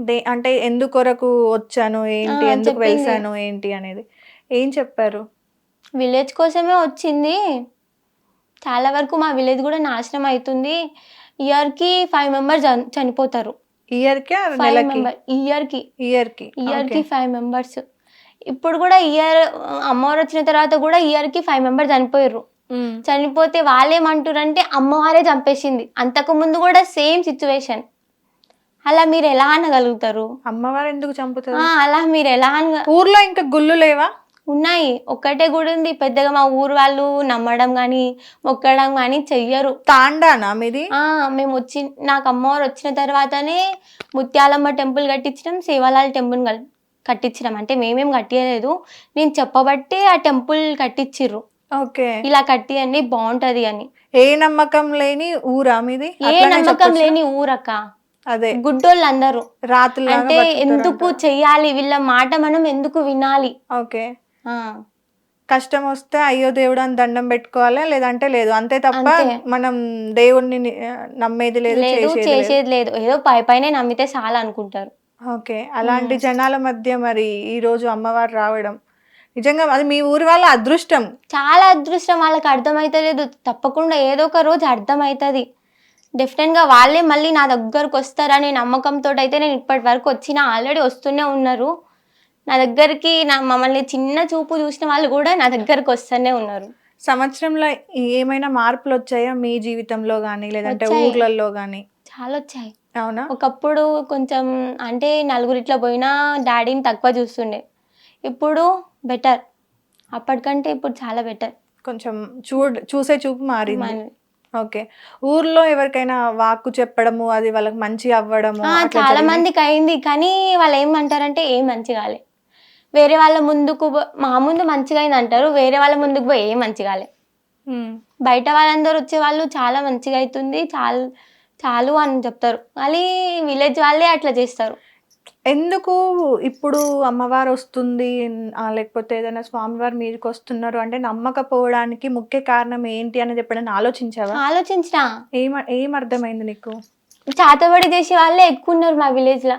They అంటే ఎందుకొరకు వచ్చాను? ఏంటి? ఆ, ఎందుకు చెప్పింది. వెళ్సాను ఏంటి? అనేది. ఏం చెప్పారు? విలేజ్ కోసమే వచ్చింది. చాలా వరకు మా విలేజ్ కూడా నాశనం అవుతుంది ఇయర్కి ఫైవ్ మెంబర్స్ చనిపోతారు. ఇయర్కి ఫైవ్ నెలకి? మెంబర్ ఇయర్కి. ఇయర్కి ఇయర్కి ఫైవ్ మెంబర్స్. ఇప్పుడు కూడా ఇయర్ అమ్మవారు వచ్చిన తర్వాత కూడా ఇయర్కి ఫైవ్ మెంబర్స్ చనిపోయారు. చనిపోతే వాళ్ళేమంటారంటే అమ్మవారే చంపేసింది. అంతకు ముందు కూడా సేమ్ సిచ్యువేషన్. అలా మీరు ఎలా అనగలుగుతారు? అమ్మవారు ఎందుకు చంపుతారు? ఆ, అలా మీరు ఎలా అనగ ఊర్లో ఇంకా గుళ్ళు లేవా? ఉన్నాయి. ఒక్కటే గుడి ఉంది. పెద్దగా మా ఊరు వాళ్ళు నమ్మడం కానీ మొక్కడం కానీ చెయ్యరు. తాండానా మీది? ఆ మేము వచ్చి నాకు అమ్మవారు వచ్చిన తర్వాతనే ముత్యాలమ్మ టెంపుల్ కట్టించడం సేవాలాల్ టెంపుల్ కల్- కట్టించడం. అంటే మేమేం కట్టియలేదు నేను చెప్పబట్టే ఆ టెంపుల్ కట్టించిర్రు. ఓకే. ఇలా కట్టియండి బాగుంటది అని. ఏ నమ్మకం లేని ఊరా మీది? ఏ అట్లనే నమ్మకం చెప్పొచ్చా? లేని ఊరక్క. అదే. గుడ్డోళ్ళు అందరూ రాత్రి అంటే ఎందుకు చెయ్యాలి? వీళ్ళ మాట మనం ఎందుకు వినాలి? ఓకే. కష్టం వస్తే అయ్యో దేవుడు అని దండం పెట్టుకోవాలి? లేదంటే లేదు. అంతే తప్ప. మనం దేవుణ్ణి నమ్మేది లేదు లేదు చేసేది లేదు. చేసేది లేదు. ఏదో పై పైనే నమ్మితే చాలా అనుకుంటారు. ఓకే. అలాంటి జనాల మధ్య మరి ఈ రోజు అమ్మవారు రావడం నిజంగా అది మీ ఊరి వాళ్ళ అదృష్టం. చాలా అదృష్టం. వాళ్ళకి అర్థమైతలేదు. తప్పకుండా ఏదో ఒక రోజు అర్థమవుతుంది డెఫినెట్గా వాళ్ళే మళ్ళీ నా దగ్గరకు వస్తారనే నమ్మకంతో అయితే నేను ఇప్పటి వరకు వచ్చిన ఆల్రెడీ వస్తూనే ఉన్నారు. నా దగ్గరికి నా మమ్మల్ని చిన్న చూపు చూసిన వాళ్ళు కూడా నా దగ్గరకు వస్తూనే ఉన్నారు. సంవత్సరంలో ఏమైనా మార్పులు వచ్చాయా? మీ జీవితంలో కానీ లేదంటే. ఊర్లలో కానీ చాలా వచ్చాయి. అవునా? ఒకప్పుడు కొంచెం అంటే నలుగురిట్లో పోయినా డాడీని తక్కువ చూస్తుండే. ఇప్పుడు బెటర్ అప్పటికంటే ఇప్పుడు చాలా బెటర్ కొంచెం చూడ చూసే చూపు మారింది. ఓకే. ఊర్లో ఎవరికైనా వాక్కు చెప్పడము అది వాళ్ళకి మంచి అవ్వడము చాలా? మందికి అయింది కానీ వాళ్ళు ఏమంటారంటే ఏం మంచిగా కాలే వేరే వాళ్ళ ముందుకు మా ముందు మంచిగా అయింది అంటారు వేరే వాళ్ళ ముందుకు పోయి ఏం మంచిగా కాలే. బయట వాళ్ళందరూ వచ్చే వాళ్ళు చాలా మంచిగా అవుతుంది చాలు చాలు అని చెప్తారు. మళ్ళీ విలేజ్ వాళ్ళే అట్లా చేస్తారు. ఎందుకు ఇప్పుడు అమ్మవారు వస్తుంది? ఆ, లేకపోతే ఏదైనా స్వామివారు మీదకి వస్తున్నారు అంటే నమ్మకపోవడానికి ముఖ్య కారణం ఏంటి అనేది ఎప్పుడైనా ఆలోచించావా? ఆలోచించిన. ఏం ఏం అర్థమైంది నీకు? చాతబడి చేసే వాళ్ళే ఎక్కువ ఉన్నారు మా విలేజ్లో.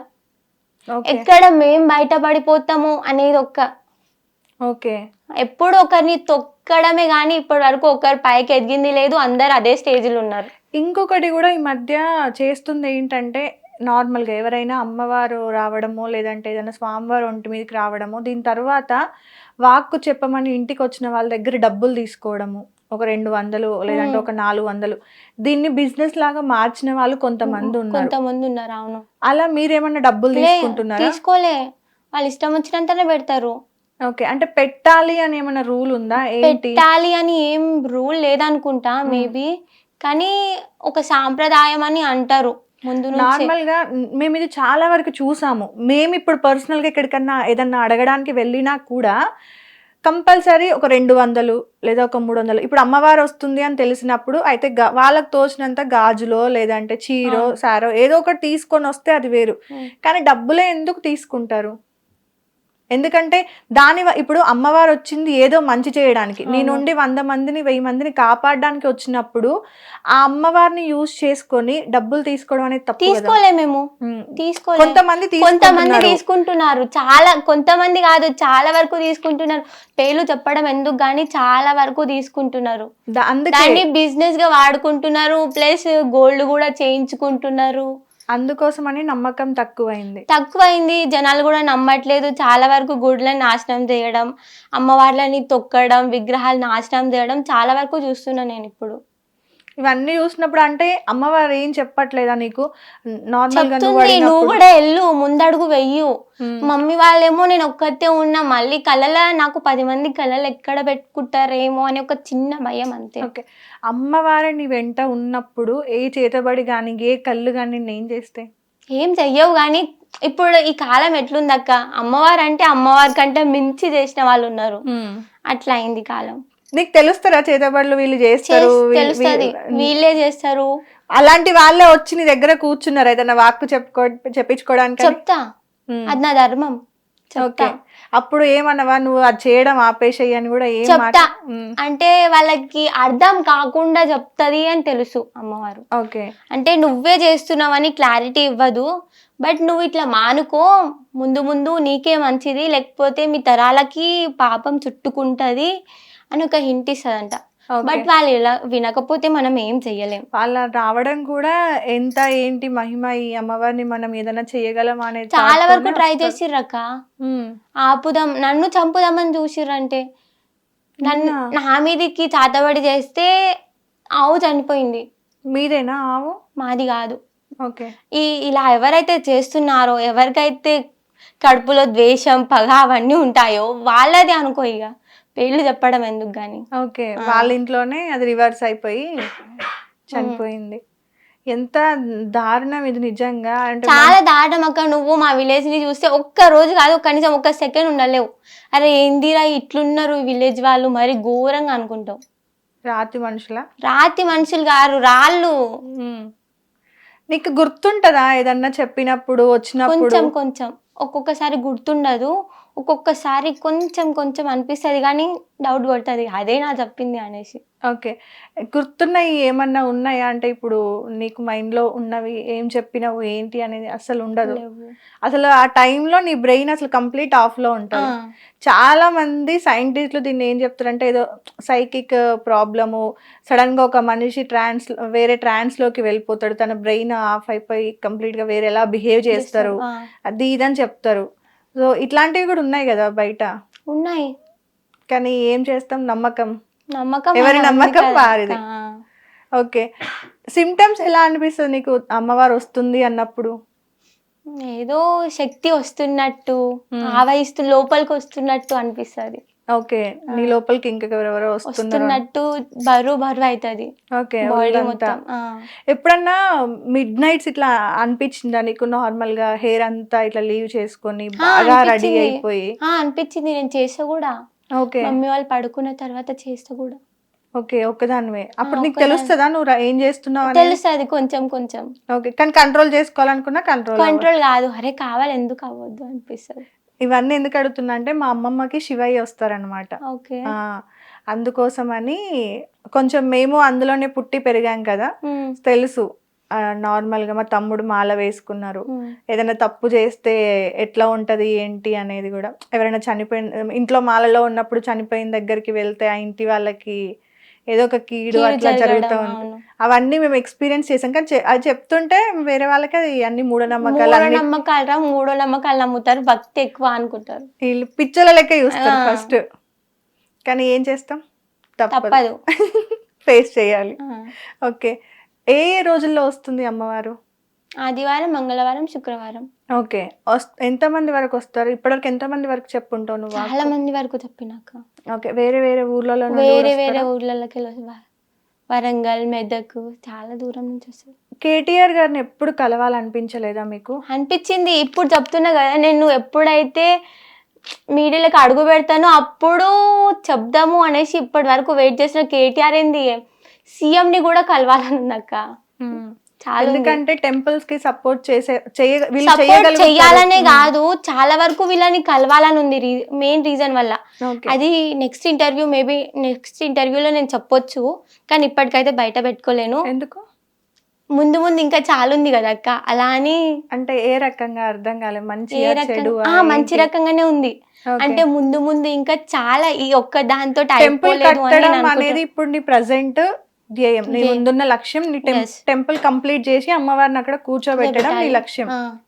ఓకే. ఎక్కడ మేం బయటపడిపోతాము అనేది ఒక్క. ఓకే. ఎప్పుడు ఒకరిని తొక్కడమే కానీ ఇప్పటి వరకు ఒకరు పైకి ఎదిగింది లేదు అందరు అదే స్టేజ్లో ఉన్నారు. ఇంకొకటి కూడా ఈ మధ్య చేస్తుంది ఏంటంటే నార్మల్గా ఎవరైనా అమ్మవారు రావడమో లేదంటే ఏదైనా స్వామివారు ఒంటి మీదకి రావడమో దీని తర్వాత వాక్కు చెప్పమని ఇంటికి వచ్చిన వాళ్ళ దగ్గర డబ్బులు తీసుకోవడము. ఒక రెండు వందలు లేదంటే ఒక నాలుగు వందలు. దీన్ని బిజినెస్ లాగా మార్చిన వాళ్ళు కొంతమంది ఉన్నారు. కొంతమంది ఉన్నారు అవును. అలా మీరేమన్నా డబ్బులు తీసుకుంటున్నారా? తీసుకోలే. వాళ్ళు ఇష్టం వచ్చినంతనే పెడతారు. ఓకే అంటే పెట్టాలి అని ఏమైనా రూల్ ఉందా? పెట్టాలి అని ఏం రూల్ లేదనుకుంటా మేబీ కానీ ఒక సాంప్రదాయం అని అంటారు. ముందు నార్మల్గా మేము ఇది చాలా వరకు చూసాము. మేము ఇప్పుడు పర్సనల్గా ఎక్కడికన్నా ఏదన్నా అడగడానికి వెళ్ళినా కూడా కంపల్సరీ ఒక రెండు వందలు లేదా ఒక మూడు వందలు. ఇప్పుడు అమ్మవారు వస్తుంది అని తెలిసినప్పుడు అయితే వాళ్ళకి తోచినంత గాజులో లేదంటే చీరో. సారో ఏదో ఒకటి తీసుకొని వస్తే అది వేరు. కానీ డబ్బులే ఎందుకు తీసుకుంటారు? ఎందుకంటే దాని ఇప్పుడు అమ్మవారు వచ్చింది ఏదో మంచి చేయడానికి. నీ. నుండి వంద మందిని వెయ్యి మందిని కాపాడడానికి వచ్చినప్పుడు ఆ అమ్మవారిని యూజ్ చేసుకొని డబ్బులు తీసుకోవడం అనేది తప్పు కదా. తీసుకోలే మేము. ఉమ్. తీసుకోలే. కొంతమంది కొంతమంది తీసుకుంటున్నారు. చాలా కొంతమంది కాదు చాలా వరకు తీసుకుంటున్నారు. పేర్లు చెప్పడం ఎందుకు కానీ చాలా వరకు తీసుకుంటున్నారు. దాన్ని బిజినెస్గా వాడుకుంటున్నారు ప్లస్ గోల్డ్ కూడా చేయించుకుంటున్నారు. అందుకోసమని నమ్మకం తక్కువైంది. తక్కువైంది. జనాలు కూడా నమ్మట్లేదు. చాలా వరకు గుడ్లను నాశనం చేయడం అమ్మవార్లని తొక్కడం విగ్రహాలు నాశనం చేయడం చాలా వరకు చూస్తున్నాను నేను ఇప్పుడు. ఇవన్నీ చూసినప్పుడు అంటే అమ్మవారు ఏం చెప్పట్లేదా నీకు? నార్మల్గా నువ్వు చెప్తుంది నువ్వు అడిగినప్పుడు- కూడా వెళ్ళు ముందడుగు వెయ్యు. మమ్మీ వాళ్ళేమో నేను ఒక్కతే ఉన్నా మళ్ళీ కళ్ళల నాకు పది మంది కళ్ళలు ఎక్కడ పెట్టుకుంటారేమో అని ఒక చిన్న భయం అంతే. ఓకే. అమ్మవారి నీ వెంట ఉన్నప్పుడు ఏ చేతబడి కానీ ఏ కళ్ళు కానీ ఏం చేస్తే? ఏం చెయ్యవు కానీ ఇప్పుడు ఈ కాలం ఎట్లుందక్క? అమ్మవారు అంటే అమ్మవారి కంటే మించి చేసిన వాళ్ళు ఉన్నారు. అట్లా అయింది కాలం. నీకు తెలుస్తారా చేతబడులు వీళ్ళు చేస్తారు? తెలుస్తది. వీళ్ళే చేస్తారు. అలాంటి వాళ్ళే వచ్చి నీ దగ్గర కూర్చున్నారు ఏదైనా వాక్కు చెప్పుకో చెప్పించుకోవడానికి చెప్తా. అది నా ధర్మం. ఓకే. అప్పుడు ఏమన్నావా నువ్వు అది చేయడం ఆపేసేయి అని కూడా ఏం చెప్తా. అంటే వాళ్ళకి అర్థం కాకుండా చెప్తది అని తెలుసు అమ్మవారు. ఓకే. అంటే నువ్వే చేస్తున్నావని క్లారిటీ ఇవ్వదు. బట్ నువ్వు ఇట్లా మానుకో. ముందు ముందు నీకే మంచిది. లేకపోతే మీ తరాలకి పాపం చుట్టుకుంటది. అని ఒక హింట్ ఇస్తుందంట. బట్ వాళ్ళు ఇలా వినకపోతే మనం ఏం చెయ్యలేం. వాళ్ళ రావడం కూడా ఎంత ఏంటి మహిమ ఈ అమ్మవారిని మనం ఏదైనా చేయగలం అనేది చాలా వరకు ట్రై. చేసిర్రక్క. ఉమ్, ఆపుదాం నన్ను చంపుదామని చూసిర్రంటే. నన్ను? నా మీదికి చాతబడి చేస్తే ఆవు చనిపోయింది. మీరేనా ఆవు? మాది కాదు. ఓకే ఈ ఇలా ఎవరైతే చేస్తున్నారో ఎవరికైతే కడుపులో ద్వేషం పగ అవన్నీ ఉంటాయో వాళ్ళది అనుకో ఇక పేర్లు చెప్పడం ఎందుకు గాని? ఓకే వాళ్ళ ఇంట్లోనే అది రివర్స్ అయిపోయి చనిపోయింది. ఎంత దారుణం ఇది నిజంగా. అంటే చాలా దాటం అక్క. నువ్వు మా విలేజ్ని చూస్తే ఒక్క రోజు కాదు కనీసం ఒక్క సెకండ్ ఉండలేవు. అరే ఏందిరా ఇట్లున్నారు విలేజ్ వాళ్ళు? మరి ఘోరంగా అనుకుంటావు. రాతి మనుషుల? రాతి మనుషులు గారు రాళ్ళు. నీకు గుర్తుంటదా? ఏదన్నా చెప్పినప్పుడు వచ్చినప్పుడు? కొంచెం కొంచెం. ఒక్కొక్కసారి గుర్తుండదు. ఒక్కొక్కసారి కొంచెం కొంచెం అనిపిస్తుంది కానీ డౌట్ కొడుతుంది అదే నా చెప్పింది అనేసి. ఓకే. గుర్తున్నాయి ఏమన్నా ఉన్నాయా? అంటే ఇప్పుడు నీకు మైండ్లో ఉన్నవి ఏం చెప్పినావు? ఏంటి అనేది అసలు ఉండదు. అసలు ఆ టైంలో నీ బ్రెయిన్ అసలు కంప్లీట్ ఆఫ్లో ఆ, ఉంటుంది చాలా మంది సైంటిస్టులు దీన్ని ఏం చెప్తారంటే ఏదో సైకిక్ ప్రాబ్లము సడన్గా ఒక మనిషి ట్రాన్స్ వేరే ట్రాన్స్లోకి వెళ్ళిపోతాడు. తన బ్రెయిన్ ఆఫ్ అయిపోయి కంప్లీట్గా వేరే ఎలా బిహేవ్ చేస్తారు. అది ఇదని చెప్తారు. సో ఇట్లాంటివి కూడా ఉన్నాయి కదా బయట? ఉన్నాయి. కానీ ఏం చేస్తాం? నమ్మకం. నమ్మకం ఎవరి నమ్మకం. వారిది. ఓకే. సిమ్టమ్స్ ఎలా అనిపిస్తుంది నీకు? అమ్మవారు వస్తుంది అన్నప్పుడు? ఏదో శక్తి వస్తున్నట్టు. ఆవహిస్తూ లోపలికి వస్తున్నట్టు అనిపిస్తుంది. ఓకే నీ లోపలికి ఇంకెవరెవరో వస్తున్నట్టు బరువు బరువు అవుతుంది. Okay body. మొత్తం. ఎప్పుడన్నా మిడ్ నైట్స్ ఇట్లా అనిపించిందా నీకు నార్మల్గా హెయిర్ అంతా ఇట్లా లీవ్ చేసుకొని బాగా రెడీ. అయిపోయి? అనిపించింది నేను చేస్తా కూడా. ఓకే. మమ్మీ వాళ్ళు పడుకున్న తర్వాత చేస్తా కూడా. ఓకే ఒక్కదానివే. అప్పుడు నీకు. తెలుస్తుందా నువ్వు ఏం చేస్తున్నావు తెలుస్తుంది కొంచెం కొంచెం. ఓకే కానీ కంట్రోల్ చేసుకోవాలనుకున్నా కంట్రోల్ కంట్రోల్ కాదు. అరే కావాలి ఎందుకు అవ్వద్దు అనిపిస్తుంది. ఇవన్నీ ఎందుకు అడుగుతున్నా అంటే మా అమ్మమ్మకి శివయ్య వస్తారనమాట అందుకోసమని కొంచెం మేము అందులోనే పుట్టి పెరిగాం కదా. తెలుసు. normal గా మా తమ్ముడు మాల వేసుకున్నారు. ఏదైనా తప్పు చేస్తే ఎట్లా ఉంటది ఏంటి అనేది కూడా. ఎవరైనా చనిపోయిన ఇంట్లో మాలలో ఉన్నప్పుడు చనిపోయిన దగ్గరికి వెళ్తే ఆ ఇంటి వాళ్ళకి ఏదో ఒక కీడు అట్లా జరుగుతూ ఉంటుంది అవును. అవన్నీ మేము ఎక్స్పీరియన్స్ చేసాం. కానీ అది చెప్తుంటే వేరే వాళ్ళకి అది అన్ని మూఢనమ్మకాలు నమ్మకాలు రా మూడో నమ్మకాలు నమ్ముతారు భక్తి ఎక్కువ అనుకుంటారు. వీళ్ళు పిచ్చల లెక్క చూస్తారు. ఫస్ట్ కానీ ఏం చేస్తాం? తప్పదు. ఫేస్ చేయాలి. ఓకే. ఏ రోజుల్లో వస్తుంది అమ్మవారు? ఆదివారం మంగళవారం శుక్రవారం. ఓకే. ఎంతమంది వరకు వస్తారు? ఇప్పటివరకు ఎంతమంది వరకు చెప్పుంటావు నువ్వు చాలా మంది వరకు చెప్పినాక. ఓకే. వేరే వేరే ఊర్లలో వేరే వేరే? ఊర్లలోకి. వరంగల్ మెదక్ చాలా దూరం నుంచి వస్తారు కేటీఆర్ గారిని ఎప్పుడు కలవాలనిపించలేదా మీకు? అనిపించింది. ఇప్పుడు చెప్తున్నా కదా నేను ఎప్పుడైతే మీడియాలకు అడుగు పెడతానో అప్పుడు చెప్దాము అనేసి ఇప్పటి వరకు వెయిట్ చేసిన కేటీఆర్ ఏంది? సీఎం ని కూడా కలవాలని ఉందక్క చాలా ఉంది. ఎందుకంటే టెంపుల్స్కి సపోర్ట్ చేసే సపోర్ట్ చేయగలుగుతారు. చెయ్యాలనే కాదు చాలా వరకు వీళ్ళని కలవాలని ఉంది మెయిన్ రీజన్ వల్ల. అది నెక్స్ట్ ఇంటర్వ్యూ మేబీ నెక్స్ట్ ఇంటర్వ్యూలో నేను చెప్పొచ్చు కానీ ఇప్పటికైతే బయట పెట్టుకోలేను. ఎందుకు? ముందు ముందు ఇంకా చాలా ఉంది కదా అక్క అలా అని. అంటే ఏ రకంగా అర్థం కాలేదు మంచి మంచి రకంగానే ఉంది. అంటే ముందు ముందు ఇంకా చాలా ఈ ఒక్క దాంతో టెంపుల్ కట్టడం అనేది. ఇప్పుడు నీ ప్రజెంట్ ధ్యేయం. నీ. ముందున్న లక్ష్యం నీ. టెంపుల్ కంప్లీట్ చేసి అమ్మవారిని అక్కడ కూర్చోబెట్టడం నీ. లక్ష్యం.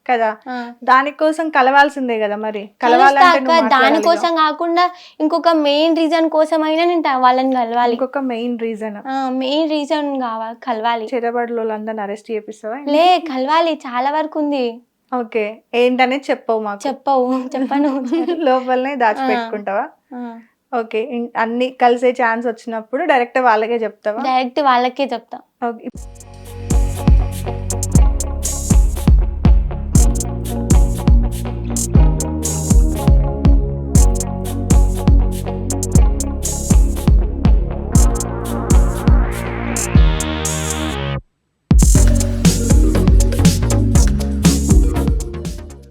కదా. దానికోసం కలవాల్సిందే కదా మరి? కలవాలంటే. దానికోసం కాకుండా ఇంకొక మెయిన్ రీజన్ కోసం అయినా నేను వాళ్ళని కలవాలి. ఇంకొక మెయిన్ రీజన్ మెయిన్ రీజన్ కావాలి కలవాలి. చెరబడులు వాళ్ళందరిని అరెస్ట్ చేపిస్తావా లే కలవాలి. చాలా వరకు ఉంది. ఓకే. ఏంటనేది చెప్పవు మాకు. చెప్పవు. చెప్పను. లోపలనే దాచిపెట్టుకుంటావా? ఓకే అన్ని కలిసే ఛాన్స్ వచ్చినప్పుడు డైరెక్ట్ వాళ్ళకే చెప్తావా? డైరెక్ట్ వాళ్ళకే చెప్తా. ఓకే